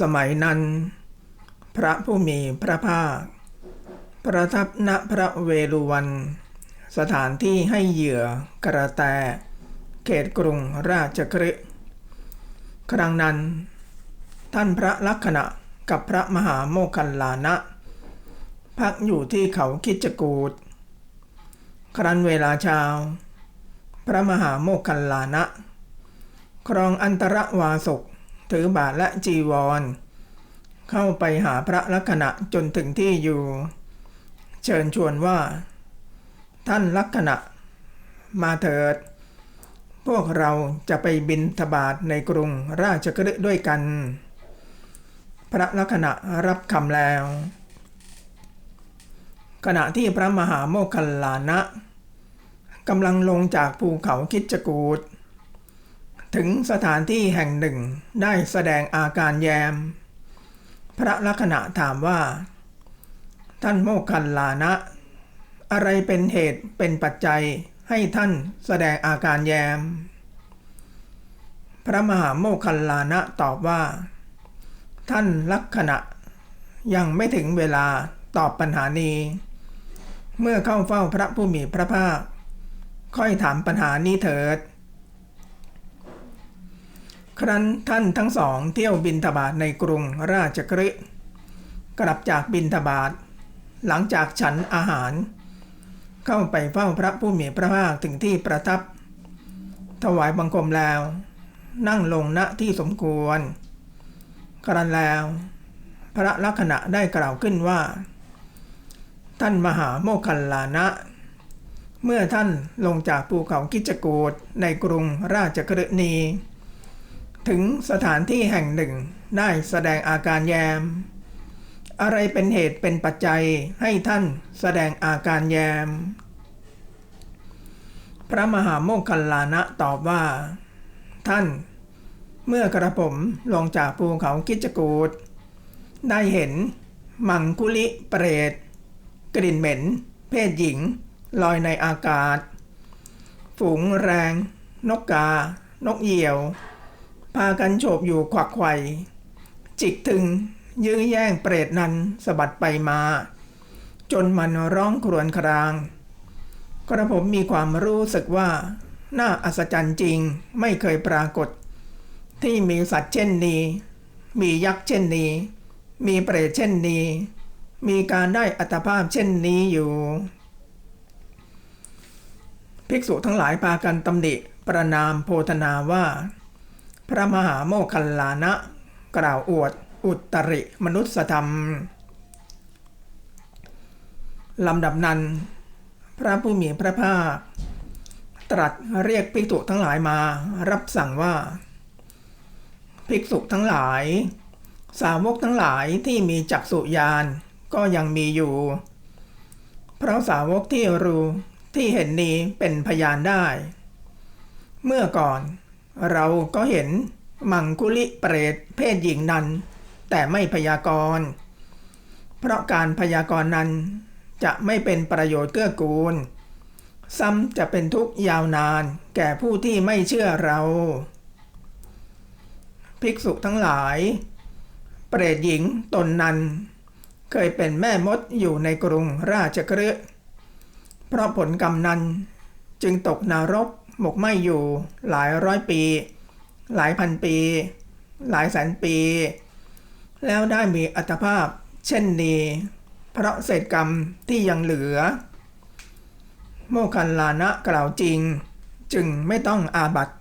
สมัยนั้น พระผู้มีพระภาค ประทับณพระเวฬุวัน สถานที่ให้เหยื่อกระแต เขตกรุงราชคฤห์ครั้งนั้น ท่านพระลักษณะกับพระมหาโมคคัลลานะ พักอยู่ที่เขาคิจกูดครั้นเวลาเช้า พระมหาโมคคัลลานะ ครองอันตรวาสก ถือบาทและจีวร เข้าไปหาพระลักษณะจนถึงที่อยู่ เชิญชวนว่า ท่านลักษณะ มาเถิด พวกเราจะไปบินทบาทในกรุงราชกฤห์ด้วยกัน พระลักษณะรับคำแล้ว ขณะที่พระมหาโมคคัลลานะกำลังลงจากภูเขาคิดจกูด ถึงสถานที่แห่งหนึ่งได้แสดงอาการแยม พระลักษณะถามว่า ท่านโมคคัลลานะ อะไรเป็นเหตุเป็นปัจจัยให้ท่านแสดงอาการแยม พระมหาโมคคัลลานะตอบว่า ท่านลักษณะ ยังไม่ถึงเวลาตอบปัญหานี้ เมื่อเข้าเฝ้าพระผู้มีพระภาค ค่อยถามปัญหานี้เถิด ครั้นท่านทั้งสองเที่ยวบินทบาทในกรุงราชกฤห์กลับจากบินทบาท หลังจากฉันอาหาร เข้าไปเฝ้าพระผู้มีพระภาคถึงที่ประทับ ถวายบังคมแล้ว นั่งลงณที่สมควร ครั้นแล้ว พระลักษณะได้กล่าวขึ้นว่า ท่านมหาโมคคัลลานะ เมื่อท่านลงจากภูเขากิจกูดในกรุงราชกฤห์นี ถึงสถานที่แห่งหนึ่งได้แสดงอาการแยม อะไรเป็นเหตุเป็นปัจจัยให้ท่านแสดงอาการแยม พระมหาโมคคัลลานะตอบว่า ท่าน เมื่อกระผมลงจากภูเขากิจกูดได้เห็น มังคุลิเปรต กลิ่นเหม็น เพศหญิง ลอยในอากาศ ฝูงแรง นกกา นกเหยี่ยว พากันโฉบอยู่ขวักไขว่จิกถึงยื้อแย่งเปรตนั้นสะบัดไปมา จนมันร้องครวญคราง กระผมมีความรู้สึกว่า น่าอัศจรรย์จริงไม่เคยปรากฏ ที่มีสัตว์เช่นนี้ มียักษ์เช่นนี้ มีเปรตเช่นนี้ มีการได้อัตภาพเช่นนี้อยู่ ภิกษุทั้งหลายพากันตำหนิประนามโพธนาว่า พระมหาโมคคัลลานะ กล่าวอวดอุตริมนุษยธรรมลำดับนั้น พระผู้มีพระภาค ตรัสเรียกภิกษุทั้งหลายมารับสั่งว่า ภิกษุทั้งหลาย สาวกทั้งหลายที่มีจักษุญาณก็ยังมีอยู่ เพราะสาวกที่รู้ที่เห็นนี้เป็นพยานได้ เมื่อก่อน เราก็เห็นมังคุลิเปรตเพศหญิงนั้น แต่ไม่พยากรณ์ เพราะการพยากรณ์นั้นจะไม่เป็นประโยชน์เกื้อกูล ซ้ำจะเป็นทุกข์ยาวนานแก่ผู้ที่ไม่เชื่อเรา ภิกษุทั้งหลาย เปรตหญิงตนนั้น เคยเป็นแม่มดอยู่ในกรุงราชกฤห์เพราะผลกรรมนั้นจึงตกนรก หมกไหมอยู่หลายร้อยปี หลายพันปี หลายแสนปี แล้วได้มีอัตภาพเช่นนี้ เพราะเศษกรรมที่ยังเหลือ โมคันลานะกล่าวจริง จึงไม่ต้องอาบัติ